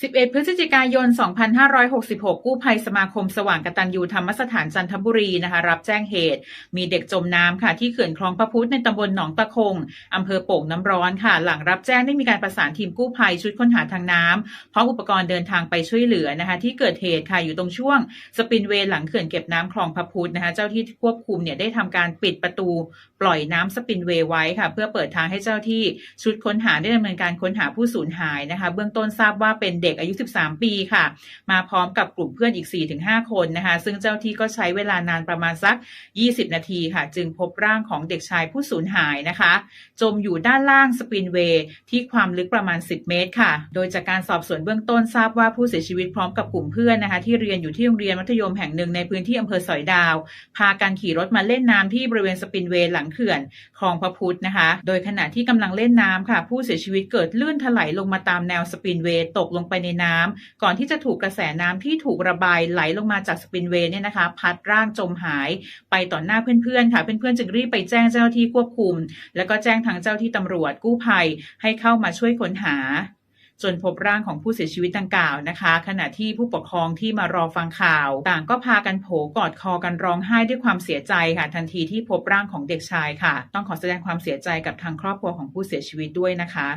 11 พฤศจิกายน 2566 กู้ภัยสมาคมสว่างกตัญญูธรรมสถานจันทบุรีนะคะ รับแจ้งเหตุ มีเด็กจมน้ำค่ะ ที่เขื่อนคลองพระพุธในตำบลหนองตะคงอำเภอโป่งน้ำร้อนค่ะ หลังรับแจ้งได้มีการประสานทีมกู้ภัยชุดค้นหาทางน้ำพร้อมอุปกรณ์เดินทางไปช่วยเหลือนะคะ ที่เกิดเหตุค่ะอยู่ตรงช่วงสปินเวย์หลังเขื่อนเก็บน้ำคลองพระพุธนะคะ เจ้าที่ควบคุมเนี่ยได้ทำการปิดประตูปล่อยน้ำสปินเวย์ไว้ค่ะ เพื่อเปิดทางให้เจ้าที่ชุดค้นหาได้ดำเนินการค้นหาผู้สูญหายนะคะ เบื้องต้นทราบว่าเป็นด็กอายุ 13 ปีค่ะ มาพร้อมกับกลุ่มเพื่อนอีก 4-5 คนนะคะ ซึ่งเจ้าที่ก็ใช้เวลานานประมาณสัก 20 นาทีค่ะ จึงพบร่างของเด็กชายผู้สูญหายนะคะ จมอยู่ด้านล่างสปินเวย์ที่ความลึกประมาณ 10 เมตรค่ะ โดยจากการสอบสวนเบื้องต้นทราบว่าผู้เสียชีวิตพร้อมกับกลุ่มเพื่อนนะคะ ที่เรียนอยู่ที่โรงเรียนมัธยมแห่งหนึ่งในพื้นที่อำเภอสอยดาว พากันขี่รถมาเล่นน้ำที่บริเวณสปินเวย์หลังเขื่อนคลองพระพุธนะคะ โดยขณะที่กำลังเล่นน้ำค่ะ ผู้เสียชีวิตเกิดลื่นถลายลงมาตามแนวสปินเวย์ตกลงไปในน้ำก่อนที่จะถูกกระแสน้ำที่ถูกระบายไหลลงมาจากสปินเวย์เนี่ยนะคะ พัดร่างจมหายไปต่อหน้าเพื่อนๆค่ะ เพื่อนๆจึงรีบไปแจ้งเจ้าหน้าที่ควบคุม แล้วก็แจ้งทางเจ้าที่ตำรวจกู้ภัยให้เข้ามาช่วยค้นหาจนพบร่างของผู้เสียชีวิตดังกล่าวนะคะ ขณะที่ผู้ปกครองที่มารอฟังข่าว ต่างก็พากันโผกอดคอกันร้องไห้ด้วยความเสียใจค่ะ ทันทีที่พบร่างของเด็กชายค่ะ ต้องขอแสดงความเสียใจกับทางครอบครัวของผู้เสียชีวิตด้วยนะคะ